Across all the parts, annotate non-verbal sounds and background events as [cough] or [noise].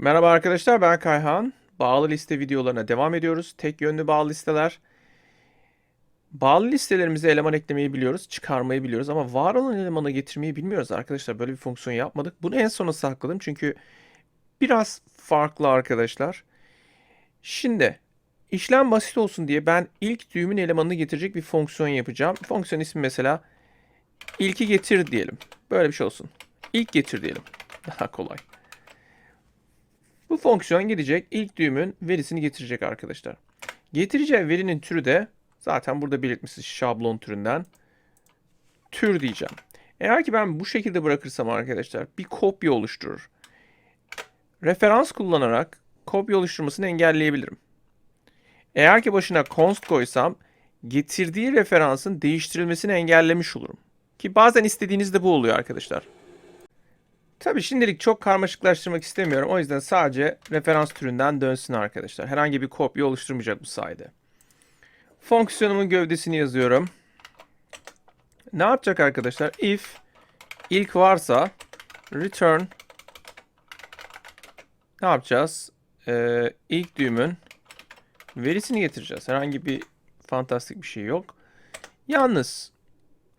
Merhaba arkadaşlar ben Kayhan. Bağlı liste videolarına devam ediyoruz. Tek yönlü bağlı listeler. Bağlı listelerimize eleman eklemeyi biliyoruz, çıkarmayı biliyoruz ama var olan elemanı getirmeyi bilmiyoruz arkadaşlar. Böyle bir fonksiyon yapmadık. Bunu en sona sakladım çünkü biraz farklı arkadaşlar. Şimdi işlem basit olsun diye ben ilk düğümün elemanını getirecek bir fonksiyon yapacağım. Fonksiyon ismi mesela ilki getir diyelim. Böyle bir şey olsun. İlk getir diyelim. [laughs] Daha kolay. Bu fonksiyon gidecek ilk düğümün verisini getirecek arkadaşlar. Getireceği verinin türü de zaten burada belirtmişiz şablon türünden. Tür diyeceğim. Eğer ki ben bu şekilde bırakırsam arkadaşlar bir kopya oluşturur. Referans kullanarak kopya oluşturmasını engelleyebilirim. Eğer ki başına const koysam getirdiği referansın değiştirilmesini engellemiş olurum. Ki bazen istediğiniz de bu oluyor arkadaşlar. Tabii şimdilik çok karmaşıklaştırmak istemiyorum. O yüzden sadece referans türünden dönsün arkadaşlar. Herhangi bir kopya oluşturmayacak bu sayede. Fonksiyonumun gövdesini yazıyorum. Ne yapacak arkadaşlar? If ilk varsa return ne yapacağız? Ee, ilk düğümün verisini getireceğiz. Herhangi bir fantastik bir şey yok. Yalnız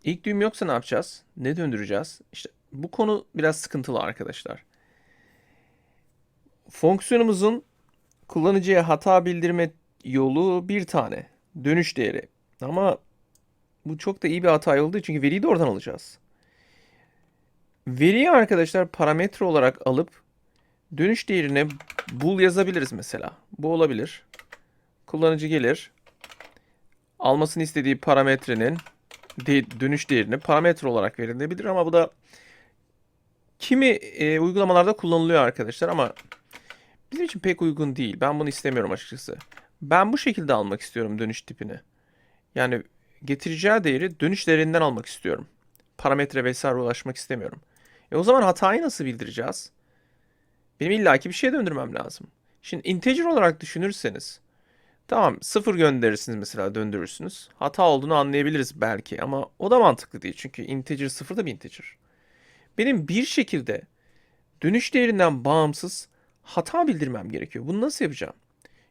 ilk düğüm yoksa ne yapacağız? Ne döndüreceğiz? İşte bu konu biraz sıkıntılı arkadaşlar. Fonksiyonumuzun kullanıcıya hata bildirme yolu bir tane. Dönüş değeri. Ama bu çok da iyi bir hata olduğu çünkü veriyi de oradan alacağız. Veriyi arkadaşlar parametre olarak alıp dönüş değerine bool yazabiliriz mesela. Bu olabilir. Kullanıcı gelir. Almasını istediği parametrenin dönüş değerini parametre olarak verilebilir ama bu da kimi e, uygulamalarda kullanılıyor arkadaşlar ama bizim için pek uygun değil. Ben bunu istemiyorum açıkçası. Ben bu şekilde almak istiyorum dönüş tipini. Yani getireceği değeri dönüş değerinden almak istiyorum. Parametre vesaire ulaşmak istemiyorum. E o zaman hatayı nasıl bildireceğiz? Benim illaki bir şey döndürmem lazım. Şimdi integer olarak düşünürseniz tamam sıfır gönderirsiniz mesela döndürürsünüz. Hata olduğunu anlayabiliriz belki ama o da mantıklı değil. Çünkü integer sıfır da bir integer. Benim bir şekilde dönüş değerinden bağımsız hata bildirmem gerekiyor. Bunu nasıl yapacağım?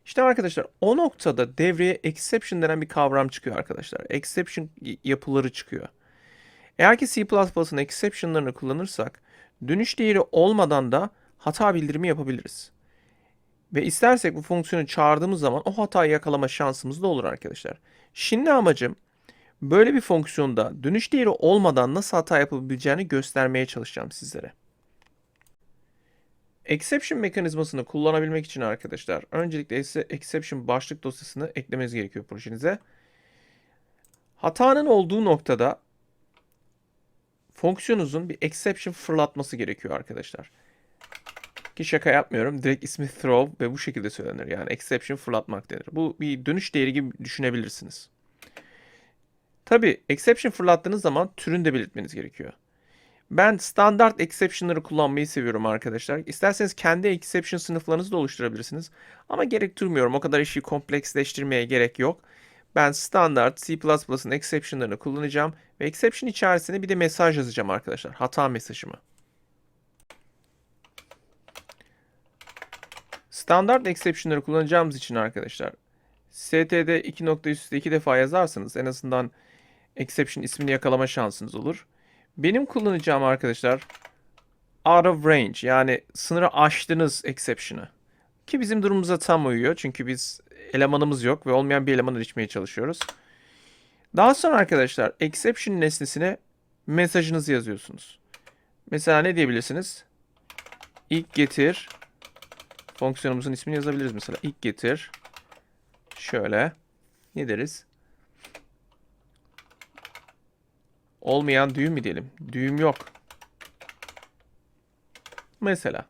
İşte arkadaşlar o noktada devreye exception denen bir kavram çıkıyor arkadaşlar. Exception yapıları çıkıyor. Eğer ki C++'ın exception'larını kullanırsak dönüş değeri olmadan da hata bildirimi yapabiliriz. Ve istersek bu fonksiyonu çağırdığımız zaman o hatayı yakalama şansımız da olur arkadaşlar. Şimdi amacım böyle bir fonksiyonda dönüş değeri olmadan nasıl hata yapabileceğini göstermeye çalışacağım sizlere. Exception mekanizmasını kullanabilmek için arkadaşlar öncelikle exception başlık dosyasını eklemeniz gerekiyor projenize. Hatanın olduğu noktada fonksiyonunuzun bir exception fırlatması gerekiyor arkadaşlar. Ki şaka yapmıyorum. Direkt ismi throw ve bu şekilde söylenir. Yani exception fırlatmak denir. Bu bir dönüş değeri gibi düşünebilirsiniz. Tabi exception fırlattığınız zaman türünü de belirtmeniz gerekiyor. Ben standart exception'ları kullanmayı seviyorum arkadaşlar. İsterseniz kendi exception sınıflarınızı da oluşturabilirsiniz. Ama gerek durmuyorum. O kadar işi kompleksleştirmeye gerek yok. Ben standart C++'ın exception'larını kullanacağım. Ve exception içerisine bir de mesaj yazacağım arkadaşlar. Hata mesajımı. Standart exception'ları kullanacağımız için arkadaşlar std 2 nokta üstte iki defa yazarsanız en azından exception ismini yakalama şansınız olur. Benim kullanacağım arkadaşlar out of range yani sınırı aştınız exception'ı. Ki bizim durumumuza tam uyuyor. Çünkü biz elemanımız yok ve olmayan bir eleman erişmeye çalışıyoruz. Daha sonra arkadaşlar exception nesnesine mesajınızı yazıyorsunuz. Mesela ne diyebilirsiniz? İlk getir fonksiyonumuzun ismini yazabiliriz mesela. İlk getir şöyle ne deriz? Olmayan düğüm mü diyelim? Düğüm yok. Mesela.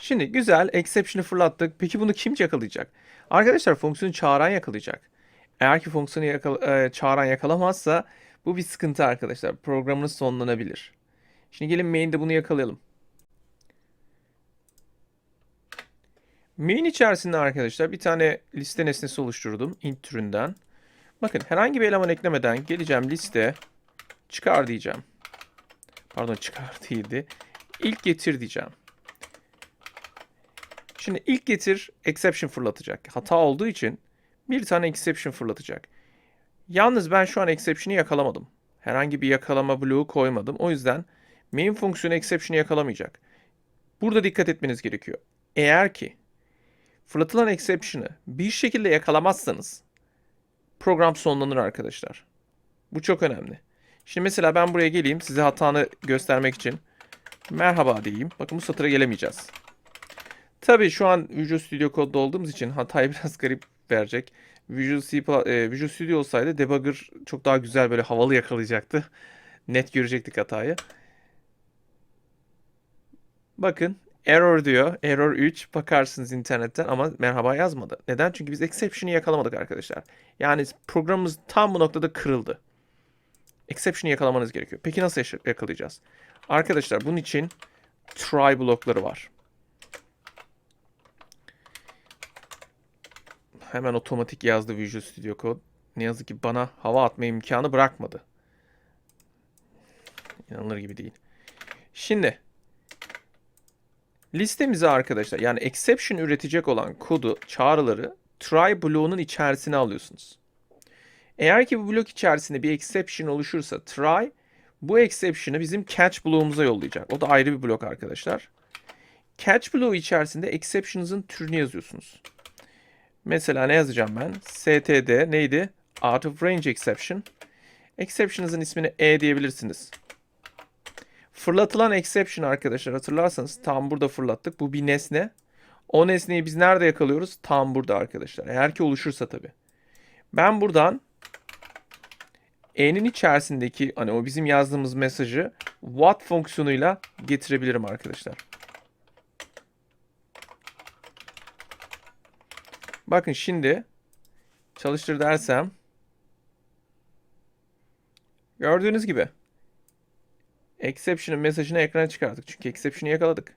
Şimdi güzel exception'ı fırlattık. Peki bunu kim yakalayacak? Arkadaşlar fonksiyonu çağıran yakalayacak. Eğer ki fonksiyonu yakala, e, çağıran yakalamazsa bu bir sıkıntı arkadaşlar. Programınız sonlanabilir. Şimdi gelin main'de bunu yakalayalım. Main içerisinde arkadaşlar bir tane liste nesnesi oluşturdum int türünden. Bakın herhangi bir eleman eklemeden geleceğim liste çıkar diyeceğim. Pardon çıkar [laughs] değildi. İlk getir diyeceğim. Şimdi ilk getir exception fırlatacak. Hata olduğu için bir tane exception fırlatacak. Yalnız ben şu an exception'ı yakalamadım. Herhangi bir yakalama bloğu koymadım. O yüzden main fonksiyonu exception'ı yakalamayacak. Burada dikkat etmeniz gerekiyor. Eğer ki fırlatılan exception'ı bir şekilde yakalamazsanız program sonlanır arkadaşlar. Bu çok önemli. Şimdi mesela ben buraya geleyim size hatanı göstermek için. Merhaba diyeyim. Bakın bu satıra gelemeyeceğiz. Tabii şu an Visual Studio Code'da olduğumuz için hatayı [laughs] biraz garip verecek. Visual, C, e, Visual Studio olsaydı debugger çok daha güzel böyle havalı yakalayacaktı. Net görecektik hatayı. Bakın error diyor. Error 3 bakarsınız internetten ama merhaba yazmadı. Neden? Çünkü biz exception'ı yakalamadık arkadaşlar. Yani programımız tam bu noktada kırıldı. Exception'ı yakalamanız gerekiyor. Peki nasıl yakalayacağız? Arkadaşlar bunun için try blokları var. Hemen otomatik yazdı Visual Studio Code. Ne yazık ki bana hava atma imkanı bırakmadı. İnanılır gibi değil. Şimdi listemize arkadaşlar yani exception üretecek olan kodu, çağrıları try bloğunun içerisine alıyorsunuz. Eğer ki bu blok içerisinde bir exception oluşursa try bu exception'ı bizim catch bloğumuza yollayacak. O da ayrı bir blok arkadaşlar. Catch bloğu içerisinde exception'ınızın türünü yazıyorsunuz. Mesela ne yazacağım ben? std neydi? Out of range exception. Exception'ınızın ismini e diyebilirsiniz. Fırlatılan exception arkadaşlar hatırlarsanız tam burada fırlattık. Bu bir nesne. O nesneyi biz nerede yakalıyoruz? Tam burada arkadaşlar. Eğer ki oluşursa tabii. Ben buradan e'nin içerisindeki hani o bizim yazdığımız mesajı what fonksiyonuyla getirebilirim arkadaşlar. Bakın şimdi çalıştır dersem gördüğünüz gibi exception'ın mesajını ekrana çıkarttık. Çünkü exception'ı yakaladık.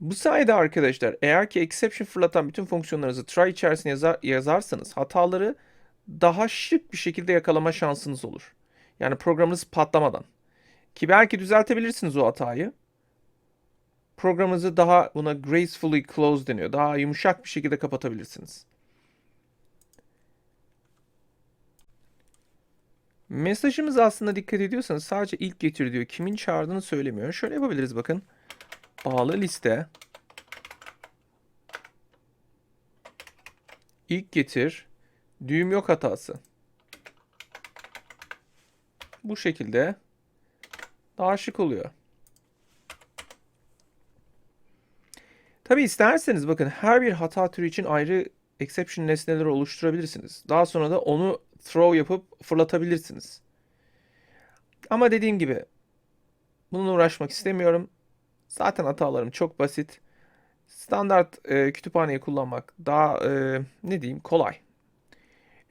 Bu sayede arkadaşlar eğer ki exception fırlatan bütün fonksiyonlarınızı try içerisine yazar, yazarsanız hataları daha şık bir şekilde yakalama şansınız olur. Yani programınız patlamadan. Ki belki düzeltebilirsiniz o hatayı. Programınızı daha buna gracefully close deniyor. Daha yumuşak bir şekilde kapatabilirsiniz. Mesajımız aslında dikkat ediyorsanız sadece ilk getir diyor. Kimin çağırdığını söylemiyor. Şöyle yapabiliriz bakın. Bağlı liste. İlk getir. Düğüm yok hatası. Bu şekilde daha şık oluyor. Tabi isterseniz bakın her bir hata türü için ayrı exception nesneleri oluşturabilirsiniz. Daha sonra da onu throw yapıp fırlatabilirsiniz. Ama dediğim gibi bununla uğraşmak istemiyorum. Zaten hatalarım çok basit. Standart e, kütüphaneyi kullanmak daha e, ne diyeyim kolay.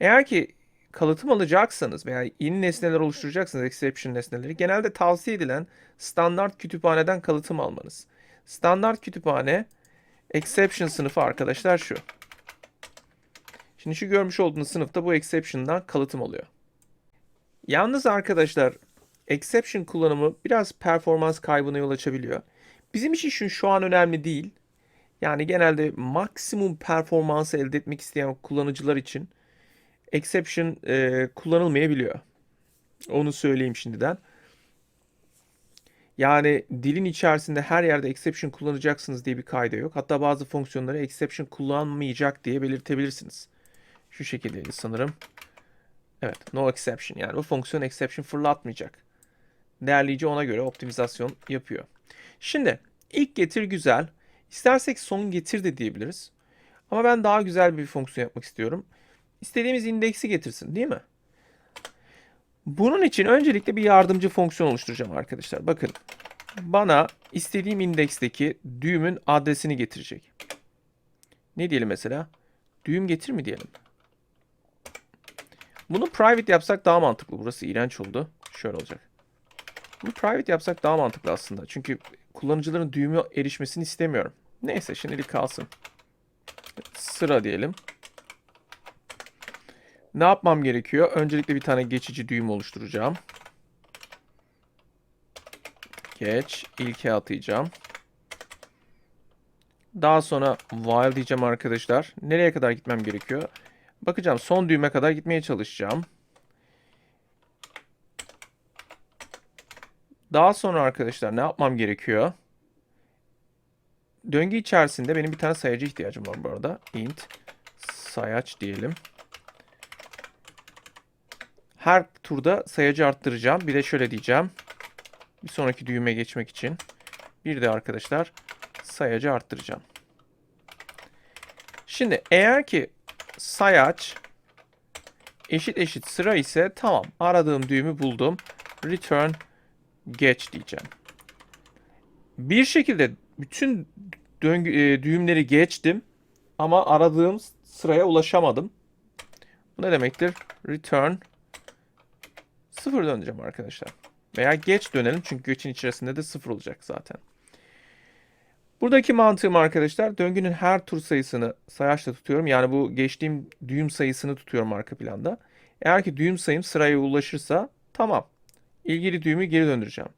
Eğer ki kalıtım alacaksanız veya yeni nesneler oluşturacaksanız exception nesneleri genelde tavsiye edilen standart kütüphaneden kalıtım almanız. Standart kütüphane exception sınıfı arkadaşlar şu. Şimdi görmüş olduğunuz sınıfta bu exception'dan kalıtım oluyor. Yalnız arkadaşlar exception kullanımı biraz performans kaybına yol açabiliyor. Bizim için şu an önemli değil. Yani genelde maksimum performansı elde etmek isteyen kullanıcılar için exception e, kullanılmayabiliyor. Onu söyleyeyim şimdiden. Yani dilin içerisinde her yerde exception kullanacaksınız diye bir kayda yok. Hatta bazı fonksiyonları exception kullanmayacak diye belirtebilirsiniz. Şu şekildeydi sanırım. Evet, no exception. Yani bu fonksiyon exception fırlatmayacak. Değerleyici ona göre optimizasyon yapıyor. Şimdi ilk getir güzel. İstersek son getir de diyebiliriz. Ama ben daha güzel bir fonksiyon yapmak istiyorum. İstediğimiz indeksi getirsin değil mi? Bunun için öncelikle bir yardımcı fonksiyon oluşturacağım arkadaşlar. Bakın bana istediğim indeksteki düğümün adresini getirecek. Ne diyelim mesela? Düğüm getir mi diyelim? Bunu private yapsak daha mantıklı. Burası iğrenç oldu. Şöyle olacak. Bunu private yapsak daha mantıklı aslında. Çünkü kullanıcıların düğümü erişmesini istemiyorum. Neyse şimdilik kalsın. Sıra diyelim. Ne yapmam gerekiyor? Öncelikle bir tane geçici düğüm oluşturacağım. Geç. İlke atayacağım. Daha sonra while diyeceğim arkadaşlar. Nereye kadar gitmem gerekiyor? Bakacağım son düğüme kadar gitmeye çalışacağım. Daha sonra arkadaşlar ne yapmam gerekiyor? Döngü içerisinde benim bir tane sayacı ihtiyacım var bu arada. int sayaç diyelim. Her turda sayacı arttıracağım. Bir de şöyle diyeceğim. Bir sonraki düğüme geçmek için. Bir de arkadaşlar sayacı arttıracağım. Şimdi eğer ki sayaç eşit eşit sıra ise tamam aradığım düğümü buldum. Return geç diyeceğim. Bir şekilde bütün döngü, e, düğümleri geçtim ama aradığım sıraya ulaşamadım. Bu ne demektir? Return sıfır döneceğim arkadaşlar. Veya geç dönelim çünkü geçin içerisinde de sıfır olacak zaten. Buradaki mantığım arkadaşlar döngünün her tur sayısını sayaçla tutuyorum. Yani bu geçtiğim düğüm sayısını tutuyorum arka planda. Eğer ki düğüm sayım sıraya ulaşırsa tamam. İlgili düğümü geri döndüreceğim.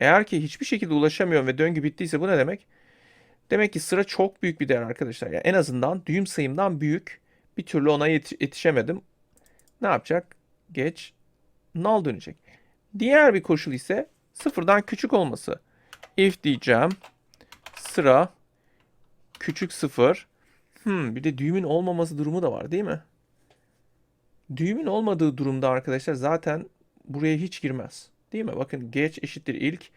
Eğer ki hiçbir şekilde ulaşamıyorum ve döngü bittiyse bu ne demek? Demek ki sıra çok büyük bir değer arkadaşlar. Yani en azından düğüm sayımdan büyük bir türlü ona yet- yetişemedim. Ne yapacak? Geç null dönecek. Diğer bir koşul ise sıfırdan küçük olması. If diyeceğim. Sıra küçük sıfır. Hmm, bir de düğümün olmaması durumu da var değil mi? Düğümün olmadığı durumda arkadaşlar zaten buraya hiç girmez. Değil mi? Bakın geç eşittir ilk.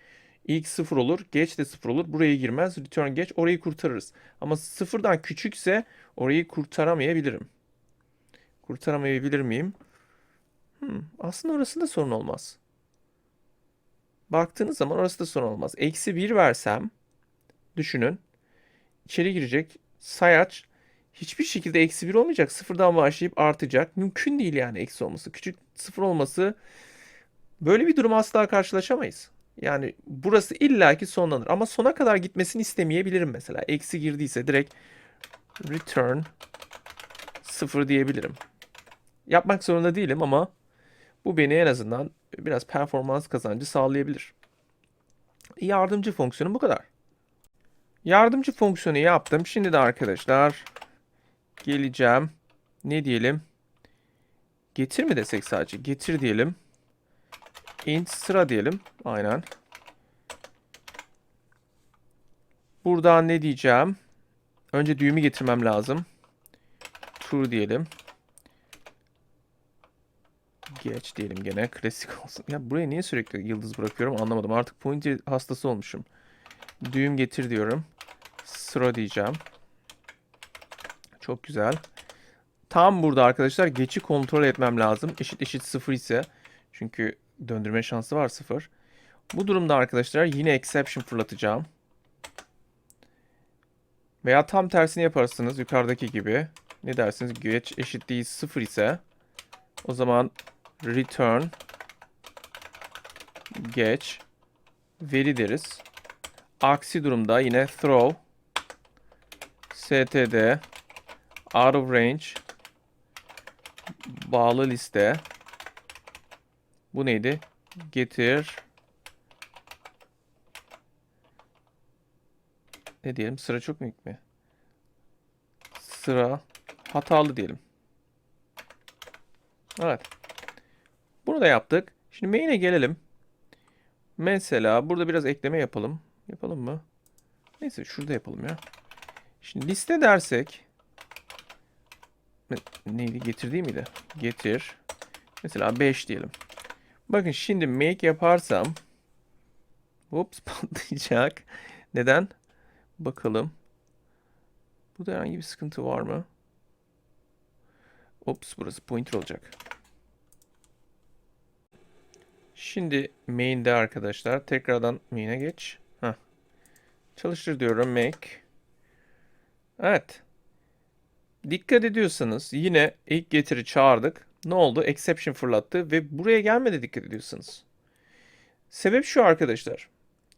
İlk sıfır olur. Geç de sıfır olur. Buraya girmez. Return geç. Orayı kurtarırız. Ama sıfırdan küçükse orayı kurtaramayabilirim. Kurtaramayabilir miyim? Hmm, aslında orası da sorun olmaz. Baktığınız zaman orası da sorun olmaz. Eksi 1 versem düşünün. İçeri girecek. Sayaç hiçbir şekilde eksi 1 olmayacak. Sıfırdan başlayıp artacak. Mümkün değil yani eksi olması. Küçük sıfır olması böyle bir durum asla karşılaşamayız. Yani burası illaki sonlanır. Ama sona kadar gitmesini istemeyebilirim mesela. Eksi girdiyse direkt return sıfır diyebilirim. Yapmak zorunda değilim ama bu beni en azından biraz performans kazancı sağlayabilir. Yardımcı fonksiyonu bu kadar. Yardımcı fonksiyonu yaptım. Şimdi de arkadaşlar geleceğim. Ne diyelim? Getir mi desek sadece? Getir diyelim. int sıra diyelim. Aynen. Buradan ne diyeceğim? Önce düğümü getirmem lazım. True diyelim. Geç diyelim gene. Klasik olsun. Ya buraya niye sürekli yıldız bırakıyorum anlamadım. Artık pointer hastası olmuşum. Düğüm getir diyorum. Sıra diyeceğim. Çok güzel. Tam burada arkadaşlar geçi kontrol etmem lazım. Eşit eşit sıfır ise. Çünkü döndürme şansı var sıfır. Bu durumda arkadaşlar yine exception fırlatacağım. Veya tam tersini yaparsınız yukarıdaki gibi. Ne dersiniz? Geç eşit değil sıfır ise. O zaman return geç veri deriz. Aksi durumda yine throw std out of range bağlı liste bu neydi? Getir ne diyelim? Sıra çok büyük mü? Sıra hatalı diyelim. Evet. Bunu da yaptık. Şimdi main'e gelelim. Mesela burada biraz ekleme yapalım. Yapalım mı? Neyse şurada yapalım ya. Şimdi liste dersek neydi getirdiği miydi? Getir. Mesela 5 diyelim. Bakın şimdi make yaparsam Ups [laughs] patlayacak. Neden? Bakalım. Burada herhangi bir sıkıntı var mı? Ops burası pointer olacak. Şimdi main'de arkadaşlar tekrardan main'e geç. Çalıştır diyorum make. Evet. Dikkat ediyorsanız yine ilk getiri çağırdık. Ne oldu? Exception fırlattı ve buraya gelmedi dikkat ediyorsanız. Sebep şu arkadaşlar.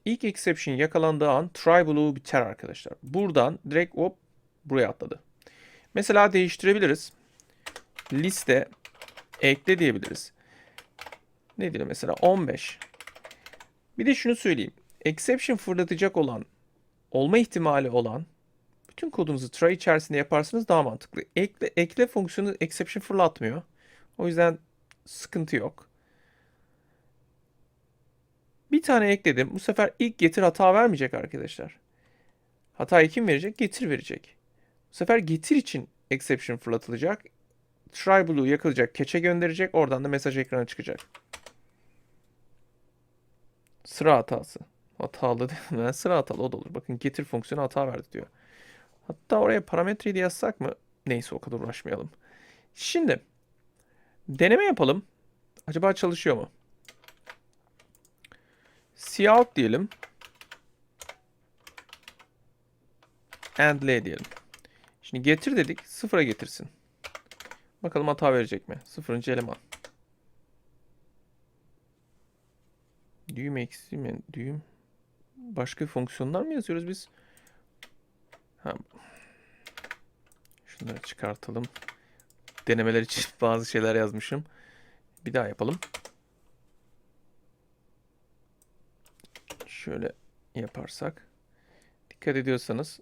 İlk exception yakalandığı an try bloğu biter arkadaşlar. Buradan direkt hop buraya atladı. Mesela değiştirebiliriz. Liste ekle diyebiliriz. Ne diyelim mesela 15. Bir de şunu söyleyeyim. Exception fırlatacak olan olma ihtimali olan Bütün kodunuzu try içerisinde yaparsanız daha mantıklı. Ekle, ekle fonksiyonu exception fırlatmıyor. O yüzden sıkıntı yok. Bir tane ekledim. Bu sefer ilk getir hata vermeyecek arkadaşlar. Hatayı kim verecek? Getir verecek. Bu sefer getir için exception fırlatılacak. Try blue yakılacak, keçe gönderecek. Oradan da mesaj ekrana çıkacak. Sıra hatası. Hatalı değil mi? Sıra hatalı o da olur. Bakın getir fonksiyonu hata verdi diyor. Hatta oraya parametreyi de yazsak mı? Neyse o kadar uğraşmayalım. Şimdi deneme yapalım. Acaba çalışıyor mu? Cout diyelim. And diyelim. Şimdi getir dedik. Sıfıra getirsin. Bakalım hata verecek mi? Sıfırıncı eleman. Düğüm eksi mi? Düğüm. Başka fonksiyonlar mı yazıyoruz biz? Ha. Şunları çıkartalım. Denemeler için [laughs] bazı şeyler yazmışım. Bir daha yapalım. Şöyle yaparsak. Dikkat ediyorsanız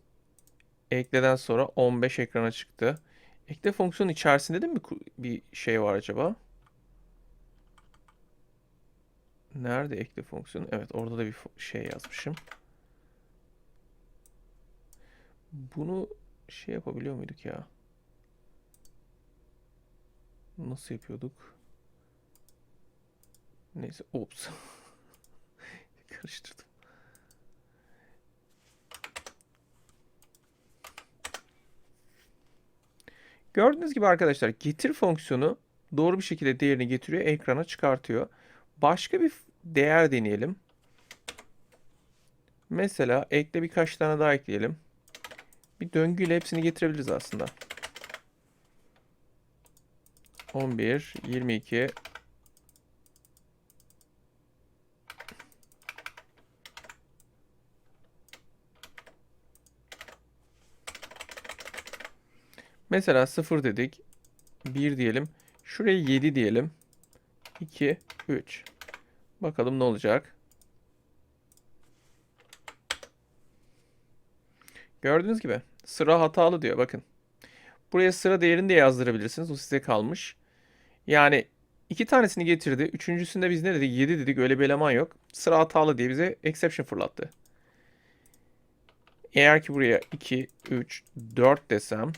ekleden sonra 15 ekrana çıktı. Ekle fonksiyonu içerisinde de mi bir şey var acaba? Nerede ekle fonksiyonu? Evet orada da bir şey yazmışım. Bunu şey yapabiliyor muyduk ya? Nasıl yapıyorduk? Neyse, ops. [laughs] Karıştırdım. Gördüğünüz gibi arkadaşlar getir fonksiyonu doğru bir şekilde değerini getiriyor, ekrana çıkartıyor. Başka bir değer deneyelim. Mesela ekle birkaç tane daha ekleyelim. Bir döngüyle hepsini getirebiliriz aslında. 11, 22, Mesela 0 dedik. 1 diyelim. Şuraya 7 diyelim. 2, 3. Bakalım ne olacak. Gördüğünüz gibi sıra hatalı diyor bakın. Buraya sıra değerini de yazdırabilirsiniz. O size kalmış. Yani iki tanesini getirdi. Üçüncüsünde biz ne dedik? 7 dedik. Öyle bir eleman yok. Sıra hatalı diye bize exception fırlattı. Eğer ki buraya 2, 3, 4 desem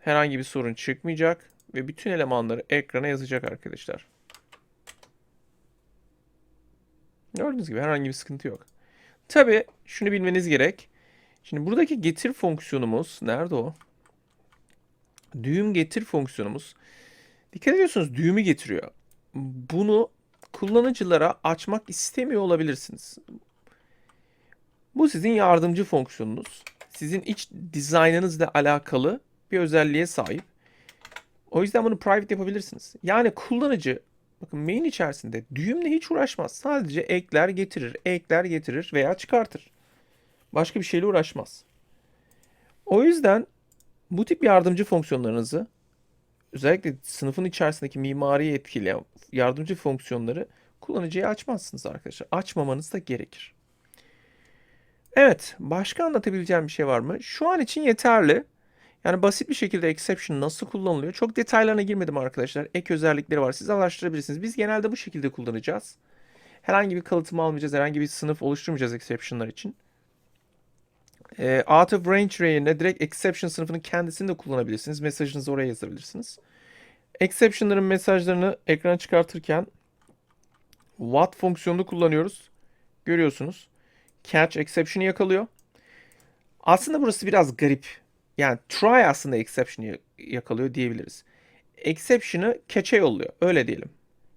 herhangi bir sorun çıkmayacak ve bütün elemanları ekrana yazacak arkadaşlar. Gördüğünüz gibi herhangi bir sıkıntı yok. Tabi şunu bilmeniz gerek. Şimdi buradaki getir fonksiyonumuz nerede o? Düğüm getir fonksiyonumuz. Dikkat ediyorsunuz düğümü getiriyor. Bunu kullanıcılara açmak istemiyor olabilirsiniz. Bu sizin yardımcı fonksiyonunuz. Sizin iç dizaynınızla alakalı bir özelliğe sahip. O yüzden bunu private yapabilirsiniz. Yani kullanıcı bakın main içerisinde düğümle hiç uğraşmaz. Sadece ekler getirir, ekler getirir veya çıkartır. Başka bir şeyle uğraşmaz. O yüzden bu tip yardımcı fonksiyonlarınızı özellikle sınıfın içerisindeki mimariyi etkileyen yardımcı fonksiyonları kullanıcıya açmazsınız arkadaşlar. Açmamanız da gerekir. Evet, başka anlatabileceğim bir şey var mı? Şu an için yeterli. Yani basit bir şekilde exception nasıl kullanılıyor? Çok detaylarına girmedim arkadaşlar. Ek özellikleri var. Siz araştırabilirsiniz. Biz genelde bu şekilde kullanacağız. Herhangi bir kalıtım almayacağız. Herhangi bir sınıf oluşturmayacağız exception'lar için. E, out of range yerine direkt exception sınıfının kendisini de kullanabilirsiniz. Mesajınızı oraya yazabilirsiniz. Exception'ların mesajlarını ekrana çıkartırken what fonksiyonunu kullanıyoruz. Görüyorsunuz. Catch exception'ı yakalıyor. Aslında burası biraz garip. Yani try aslında exception'ı yakalıyor diyebiliriz. Exception'ı catch'e yolluyor. Öyle diyelim.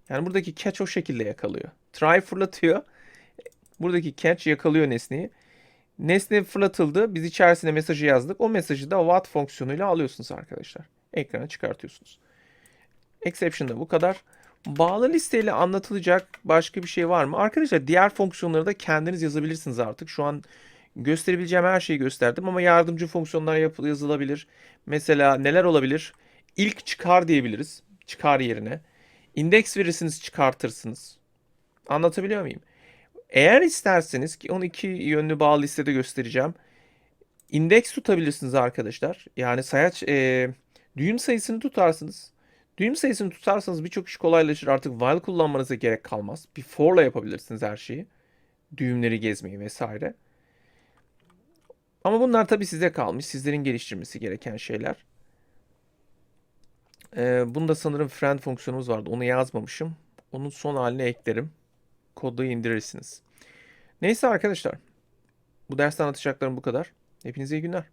Yani buradaki catch o şekilde yakalıyor. Try fırlatıyor. Buradaki catch yakalıyor nesneyi. Nesne fırlatıldı. Biz içerisine mesajı yazdık. O mesajı da what fonksiyonuyla alıyorsunuz arkadaşlar. Ekrana çıkartıyorsunuz. Exception'da bu kadar. Bağlı listeyle anlatılacak başka bir şey var mı? Arkadaşlar diğer fonksiyonları da kendiniz yazabilirsiniz artık. Şu an gösterebileceğim her şeyi gösterdim ama yardımcı fonksiyonlar yap- yazılabilir. Mesela neler olabilir? İlk çıkar diyebiliriz. Çıkar yerine. İndeks verirsiniz çıkartırsınız. Anlatabiliyor muyum? Eğer isterseniz ki onu iki yönlü bağlı listede göstereceğim. indeks tutabilirsiniz arkadaşlar. Yani sayaç e, düğüm sayısını tutarsınız. Düğüm sayısını tutarsanız birçok iş kolaylaşır. Artık while kullanmanıza gerek kalmaz. Bir for'la yapabilirsiniz her şeyi. Düğümleri gezmeyi vesaire. Ama bunlar tabii size kalmış. Sizlerin geliştirmesi gereken şeyler. Ee, bunda sanırım friend fonksiyonumuz vardı. Onu yazmamışım. Onun son haline eklerim. Kodu indirirsiniz. Neyse arkadaşlar. Bu dersten anlatacaklarım bu kadar. Hepinize iyi günler.